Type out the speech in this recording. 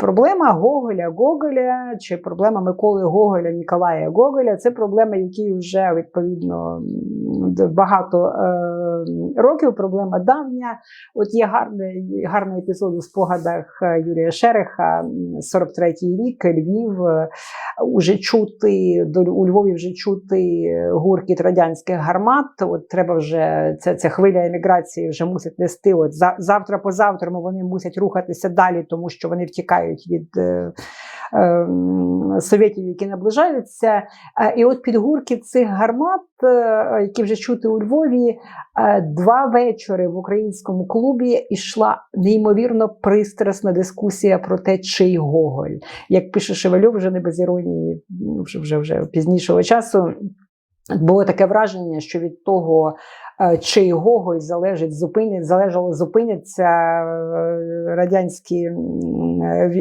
проблема Гоголя Гоголя чи проблема Миколи Гоголя, Ніколая Гоголя це проблема, які вже відповідно багато е, років. Проблема давня. От є гарний, гарний епізод у спогадах е, Юрія Шереха, м, 43-й рік, Львів. Уже чути у Львові вже чути гуркіт радянських гармат. От треба вже це, це хвиля еміграції вже мусить нести. От за, завтра позавтра вони мусять рухатися далі, тому що вони втікають від е, совєтів, які наближаються. Е, і от під гуркіт цих гармат, е, які вже чути у Львові, е, два вечори в українському клубі йшла неймовірно пристрасна дискусія про те, чий Гоголь. Як пише Шевельов, вже не без іронії, ну, вже, вже, вже пізнішого часу. Було таке враження, що від того, чий Гоголь залежить, зупинять, залежало, зупиняться радянські